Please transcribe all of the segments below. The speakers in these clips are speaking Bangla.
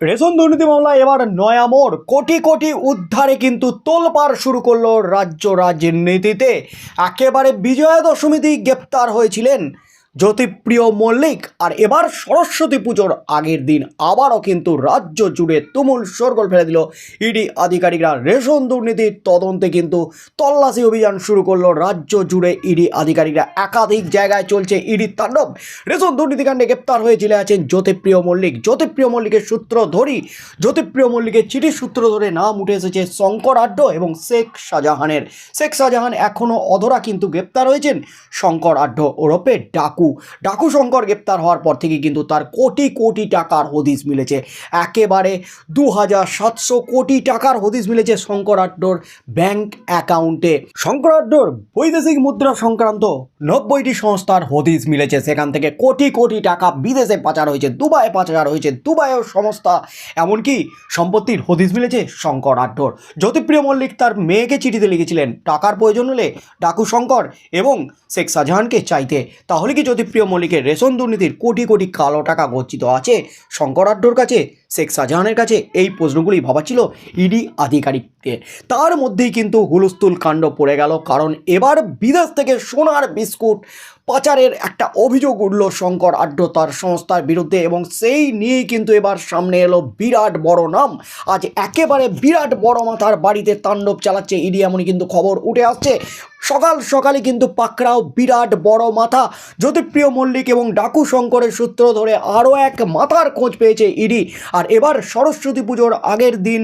রেশন দুর্নীতি মামলায় এবার নয়া মোড়। কোটি কোটি উদ্ধারে কিন্তু তোলপাড় শুরু করল রাজ্য রাজনীতিতে। একেবারে বিজয়া দশমীতেই গ্রেপ্তার হয়েছিলেন জ্যোতিপ্রিয় মল্লিক, আর এবার সরস্বতী পুজোর আগের দিন আবারও কিন্তু রাজ্য জুড়ে তুমুল শোরগোল ফেলে দিল ইডি আধিকারিকরা। রেশন দুর্নীতির তদন্তে কিন্তু তল্লাশি অভিযান শুরু করল রাজ্য জুড়ে ইডি আধিকারিকরা। একাধিক জায়গায় চলছে ইডির তাণ্ডব। রেশন দুর্নীতিকাণ্ডে গ্রেপ্তার হয়ে জেলে আছেন জ্যোতিপ্রিয় মল্লিক। জ্যোতিপ্রিয় মল্লিকের সূত্র ধরি, জ্যোতিপ্রিয় মল্লিকের চিঠির সূত্র ধরে নাম উঠে এসেছে শঙ্কর আড্ড এবং শেখ শাহজাহানের। শেখ শাহজাহান এখনও অধরা কিন্তু গ্রেপ্তার হয়েছেন শঙ্কর আড্ড ওরফে ডাকু। ডাকু শঙ্কর গ্রেপ্তার হওয়ার পর থেকে কিন্তু তার কোটি কোটি টাকার হদিস মিলেছে। একেবারে দু হাজার সাতশো কোটি টাকার হদিস মিলেছে শঙ্কর আড্ডর ব্যাংক অ্যাকাউন্টে। শঙ্কর আড্ডর বৈদেশিক মুদ্রা সংক্রান্ত নব্বইটি সংস্থার হদিস মিলেছে। সেখান থেকে কোটি কোটি টাকা বিদেশে পাচার হয়েছে, দুবাইয়ে পাচার হয়েছে, দুবাইয়েও সংস্থা, এমনকি সম্পত্তির হদিস মিলেছে শঙ্কর আড্ডর। জ্যোতিপ্রিয় মল্লিক তার মেয়েকে চিঠিতে লিখেছিলেন, টাকার প্রয়োজন হলে ডাকু শঙ্কর এবং শেখ শাহজাহানকে চাইতে। তাহলে কি জ্যোতিপ্রিয় মল্লিকের রেশন দুর্নীতির কোটি কোটি কালো টাকা গচ্ছিত আছে শঙ্কর আড্ডর কাছে শেখ শাহজাহানের কাছে এই প্রশ্নগুলি ভাবা ছিল ইডি আধিকারিকদের। তার মধ্যেই কিন্তু হুলস্থুল কাণ্ড পড়ে গেল, কারণ এবার বিদেশ থেকে সোনার বিস্কুট পাচারের একটা অভিযোগ উঠল শঙ্কর আড্ড তার সংস্থার বিরুদ্ধে, এবং সেই নিয়েই কিন্তু এবার সামনে এলো বিরাট বড় নাম। আজ একেবারে বিরাট বড় মাথার বাড়িতে তাণ্ডব চালাচ্ছে ইডি, এমনই কিন্তু খবর উঠে আসছে। সকাল সকালে কিন্তু পাকড়াও বিরাট বড় মাথা। জ্যোতিপ্রিয় মল্লিক এবং ডাকু শঙ্করের সূত্র ধরে আরও এক মাথার খোঁজ পেয়েছে ইডি। আর এবার সরস্বতী পুজোর আগের দিন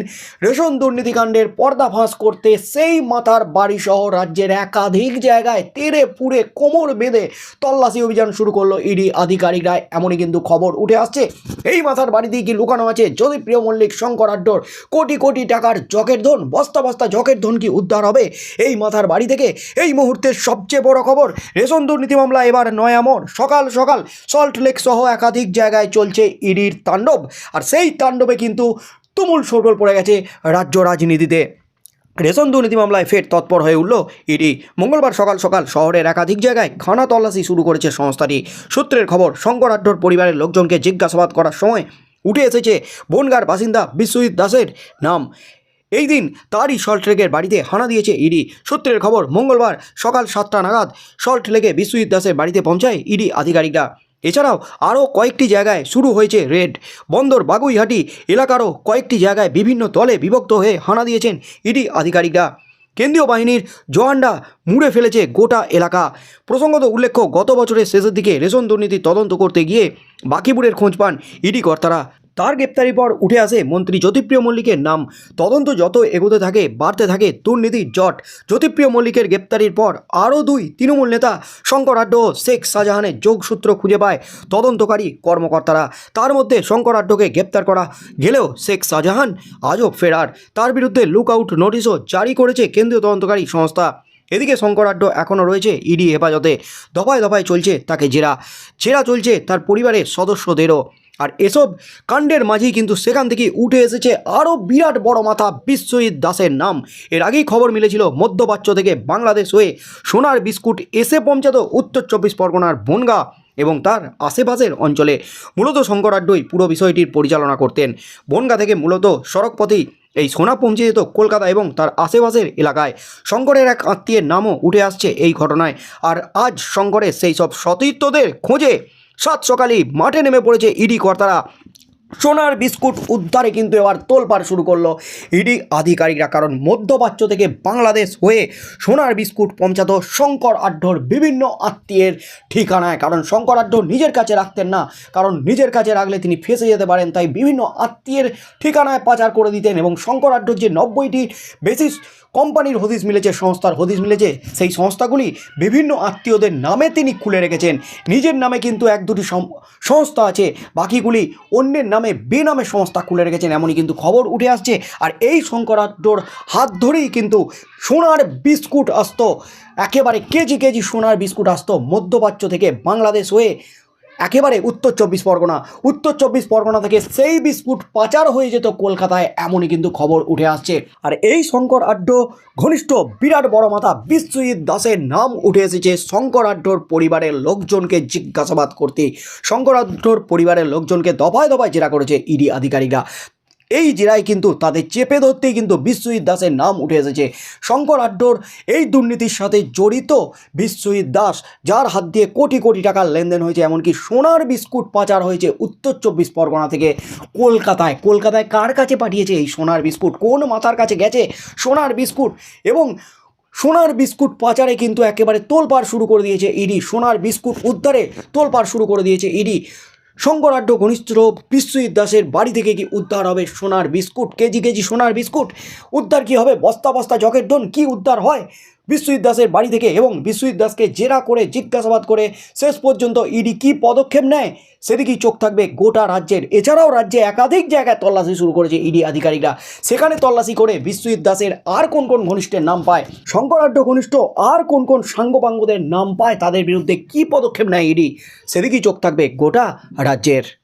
রেশন দুর্নীতিকাণ্ডের পর্দাফাঁস করতে সেই মাথার বাড়িসহ রাজ্যের একাধিক জায়গায় তেরে পুরে কোমর বেঁধে তল্লাশি অভিযান শুরু করল ইডি আধিকারিকরা। এমনই কিন্তু খবর উঠে আসছে। এই মাথার বাড়িতেই কি লুকানো আছে? জ্যোতিপ্রিয় মল্লিক শঙ্কর আড্ডর কোটি কোটি টাকার জকের ধন, বস্তা বস্তা জকের ধন কি উদ্ধার হবে? এই মাথার বাড়ি থেকে এই মুহূর্তের সবচেয়ে বড় খবর, রেশন দুর্নীতি মামলা এবার নয়ামর সকাল সকাল সল্টলেক সহ একাধিক জায়গায় চলছে ইডির তাণ্ডব। আর সেই তাণ্ডবে কিন্তু তুমুল শোরগোল পড়ে গেছে রাজ্য রাজনীতিতে। রেশন দুর্নীতি মামলায় ফের তৎপর হয়ে উঠল ইডি। মঙ্গলবার সকাল সকাল শহরের একাধিক জায়গায় খানা তল্লাশি শুরু করেছে সংস্থাটি। সূত্রের খবর শঙ্কর আড্ডর পরিবারের লোকজনকে জিজ্ঞাসাবাদ করার সময় উঠে এসেছে বনগার বাসিন্দা বিশ্বজিৎ দাসের নাম। এই দিন তারই সল্ট লেকের বাড়িতে হানা দিয়েছে ইডি। সূত্রের খবর, মঙ্গলবার সকাল সাতটা নাগাদ সল্ট লেকে বিশ্বজিৎ দাসের বাড়িতে পৌঁছায় ইডি আধিকারিকরা। এছাড়াও আরও কয়েকটি জায়গায় শুরু হয়েছে রেড। বন্দর বাগুইহাটি এলাকারও কয়েকটি জায়গায় বিভিন্ন দলে বিভক্ত হয়ে হানা দিয়েছেন ইডি আধিকারিকরা। কেন্দ্রীয় বাহিনীর জওয়ানরা মুড়ে ফেলেছে গোটা এলাকা। প্রসঙ্গত উল্লেখ্য, গত বছরের শেষের দিকে রেশন দুর্নীতি তদন্ত করতে গিয়ে বাকিপুরের খোঁজ পান ইডি কর্তারা। তার গ্রেপ্তারির পর উঠে আসে মন্ত্রী জ্যোতিপ্রিয় মল্লিকের নাম। তদন্ত যত এগোতে থাকে, বাড়তে থাকে দুর্নীতির জট। জ্যোতিপ্রিয় মল্লিকের গ্রেপ্তারির পর আরও দুই তৃণমূল নেতা শঙ্কর আড্ড শেখ শাহজাহানের যোগসূত্র খুঁজে পায় তদন্তকারী কর্মকর্তারা। তার মধ্যে শঙ্কর আড্ডকে গ্রেপ্তার করা গেলেও শেখ শাহজাহান আজও ফেরার। তার বিরুদ্ধে লুক আউট নোটিশও জারি করেছে কেন্দ্রীয় তদন্তকারী সংস্থা। এদিকে শঙ্করাড্ড এখনও রয়েছে ইডি হেফাজতে। দফায় দফায় চলছে তাকে জেরা। জেরা চলছে তার পরিবারের সদস্যদেরও। আর এসব কাণ্ডের মাঝেই কিন্তু সেখান থেকে উঠে এসেছে আরও বিরাট বড় মাথা বিশ্বজিৎ দাসের নাম। এর আগেই খবর মিলেছিল মধ্যপ্রাচ্য থেকে বাংলাদেশ হয়ে সোনার বিস্কুট এসে পৌঁছাতো উত্তর চব্বিশ পরগনার বনগা এবং তার আশেপাশের অঞ্চলে। মূলত শঙ্করাড্ডই পুরো বিষয়টির পরিচালনা করতেন। বনগা থেকে মূলত সড়কপথেই এই সোনা পৌঁছে যেত কলকাতা এবং তার আশেপাশের এলাকায়। শঙ্করের এক আত্মীয়ের নামও উঠে আসছে এই ঘটনায়। আর আজ শঙ্করের সেই সব সতীর্থদের খোঁজে সাত সকালেই মাঠে নেমে পড়েছে ইডি কর্তারা। সোনার বিস্কুট উদ্ধারে কিন্তু এবার তোলপাড় শুরু করল ইডি আধিকারিকরা। কারণ মধ্যপ্রাচ্য থেকে বাংলাদেশ হয়ে সোনার বিস্কুট পৌঁছাতো শঙ্কর আড্ডর বিভিন্ন আত্মীয়ের ঠিকানায়। কারণ শঙ্কর আড্ড নিজের কাছে রাখতেন না, কারণ নিজের কাছে রাখলে তিনি ফেঁসে যেতে পারেন, তাই বিভিন্ন আত্মীয়ের ঠিকানায় পাচার করে দিতেন এবং শঙ্কর আড্ডর যে নব্বইটি বেশি কোম্পানির হদিস মিলেছে, সংস্থার হদিস মিলেছে, সেই সংস্থাগুলি বিভিন্ন আত্মীয়দের নামে তিনি খুলে রেখেছেন। নিজের নামে কিন্তু এক দুটি সংস্থা আছে, বাকিগুলি অন্যের নামে বেনামে সংস্থা খুলে রেখেছেন, এমনই কিন্তু খবর উঠে আসছে। আর এই শঙ্করাটোর হাত ধরেই কিন্তু সোনার বিস্কুট আসতো, একেবারে কেজি কেজি সোনার বিস্কুট আসতো মধ্যপ্রাচ্য থেকে বাংলাদেশ হয়ে একেবারে উত্তর চব্বিশ পরগনা। উত্তর চব্বিশ পরগনা থেকে সেই বিস্কুট পাচার হয়ে যেত কলকাতায়, এমনই কিন্তু খবর উঠে আসছে। আর এই শঙ্কর আড্ড, ঘনিষ্ঠ বিরাট বড় মাথা বিশ্বজিৎ দাসের নাম উঠে এসেছে শঙ্কর আড্ডর পরিবারের লোকজনকে জিজ্ঞাসাবাদ করতে। শঙ্কর আড্ডর পরিবারের লোকজনকে দফায় দফায় জেরা করেছে ইডি আধিকারিকরা। এই জেরায় কিন্তু তাদের চেপে ধরতেই কিন্তু বিশ্বজিৎ দাসের নাম উঠে এসেছে। শঙ্কর আড্ডোর এই দুর্নীতির সাথে জড়িত বিশ্বজিৎ দাস, যার হাত দিয়ে কোটি কোটি টাকার লেনদেন হয়েছে, এমনকি সোনার বিস্কুট পাচার হয়েছে উত্তর চব্বিশ পরগনা থেকে। কলকাতায় কলকাতায় কার কাছে পাঠিয়েছে এই সোনার বিস্কুট? কোন মাথার কাছে গেছে সোনার বিস্কুট? এবং সোনার বিস্কুট পাচারে কিন্তু একেবারে তোলপাড় শুরু করে দিয়েছে ইডি। সোনার বিস্কুট উদ্ধারে তোলপাড় শুরু করে দিয়েছে ইডি। শঙ্করাঢ্য ঘনিষ্ঠ বিশ্বজিৎ দাসের বাড়ি থেকে কি উদ্ধার হবে সোনার বিস্কুট? কেজি কেজি সোনার বিস্কুট? উদ্ধার কি হবে? বস্তা বস্তা জকের ডোন কি উদ্ধার হয়? বিশ্বজিৎ দাসের বাড়ি থেকে এবং বিশ্বজিৎ দাসকে জেরা করে জিজ্ঞাসাবাদ করে শেষ পর্যন্ত ইডি কি পদক্ষেপ নেয় সেদিকেই চোখ থাকবে গোটা রাজ্যের। এছাড়াও রাজ্যে একাধিক জায়গায় তল্লাশি শুরু করেছে ইডি আধিকারিকরা। সেখানে তল্লাশি করে বিশ্বজিৎ দাসের আর কোন কোন ঘনিষ্ঠের নাম পায়? শঙ্করাঢ্য ঘনিষ্ঠ আর কোন কোন সাঙ্গপাঙ্গদের নাম পায়? তাদের বিরুদ্ধে কি পদক্ষেপ নেয় ইডি? সেদিকেই চোখ থাকবে গোটা রাজ্যের।